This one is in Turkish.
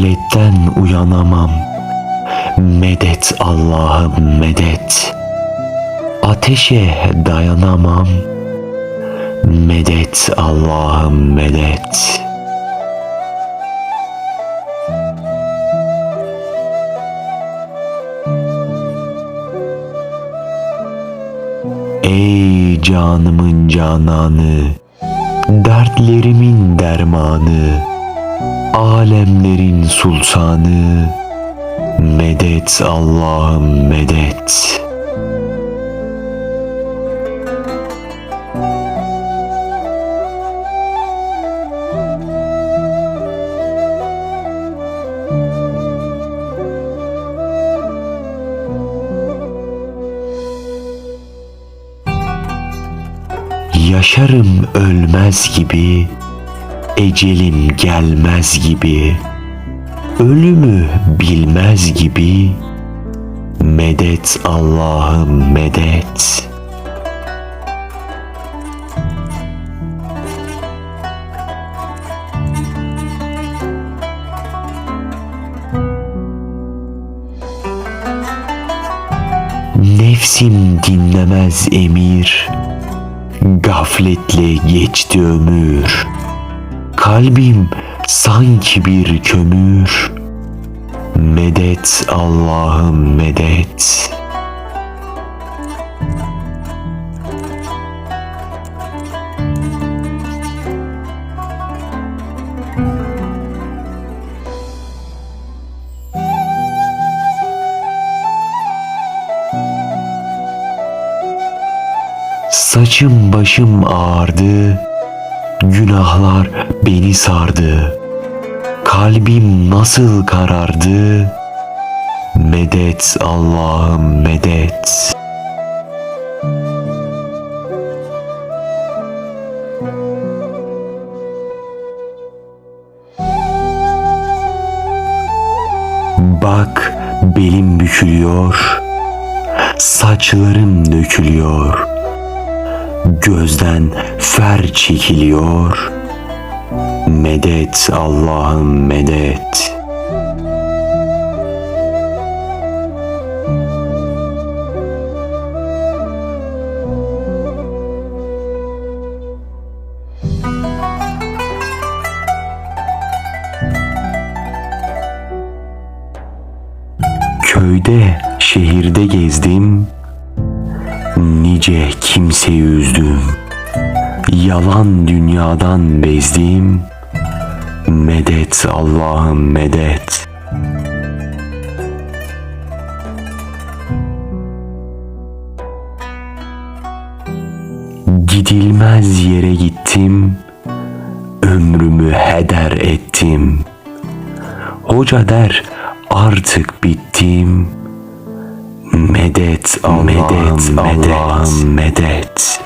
Gafletten uyanamam. Medet Allah'ım medet. Ateşe dayanamam. Medet Allah'ım medet. Ey canımın cananı, dertlerimin dermanı, alemlerin sultanı, medet Allah'ım medet. Yaşarım ölmez gibi, ecelim gelmez gibi, ölümü bilmez gibi, medet Allah'ım medet. Nefsim dinlemez emir, Gafletle geçti ömür. Kalbim sanki bir kömür. Medet Allah'ım medet. Saçım başım ağardı, günahlar beni sardı. Kalbim nasıl karardı? Medet Allah'ım medet. Bak belim bükülüyor, saçlarım dökülüyor. Gözden fer çekiliyor. Medet Allah'ım medet. Köyde, şehirde gezdim. Nice kimseyi üzdüm. Yalan dünyadan bezdim. Medet Allah'ım medet. Gidilmez yere gittim. Ömrümü heder ettim. Hoca der artık bittim. Medet Allah'ım medet, Allah'ım medet.